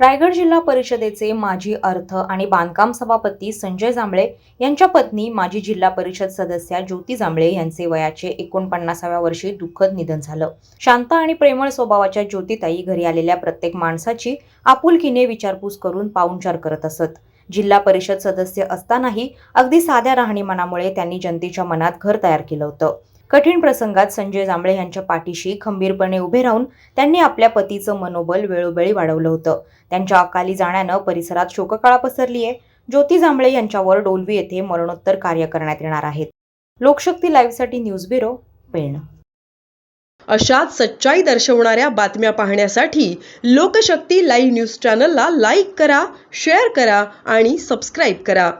रायगड जिल्हा परिषदेचे माजी अर्थ आणि बांधकाम सभापती संजय जांभळे यांच्या पत्नी माजी जिल्हा परिषद सदस्या ज्योती जांभळे यांचे वयाचे एकोणपन्नासाव्या वर्षी दुःखद निधन झालं. शांत आणि प्रेमळ स्वभावाच्या ज्योतिताई घरी आलेल्या प्रत्येक माणसाची आपुलकीने विचारपूस करून पाहुणचार करत असत. जिल्हा परिषद सदस्य असतानाही अगदी साध्या राहणीमानामुळे त्यांनी जनतेच्या मनात घर तयार केलं होतं. कठीण प्रसंगात संजय जांभळे यांच्या पाठीशी खंबीरपणे उभे राहून त्यांनी आपल्या पतीचं मनोबल वेळोवेळी वाढवलं होतं. त्यांच्या अकाली जाण्यानं परिसरात शोककळा पसरली आहे. ज्योती जांभळे यांच्यावर डोलवी येथे मरणोत्तर कार्य करण्यात येणार आहेत. लोकशक्ती लाईव्हसाठी न्यूज ब्युरो पेण अशाच सच्चाई दर्शवणाऱ्या बातम्या पाहण्यासाठी लोकशक्ती लाईव्ह न्यूज चॅनलला लाईक करा शेअर करा आणि सबस्क्राईब करा.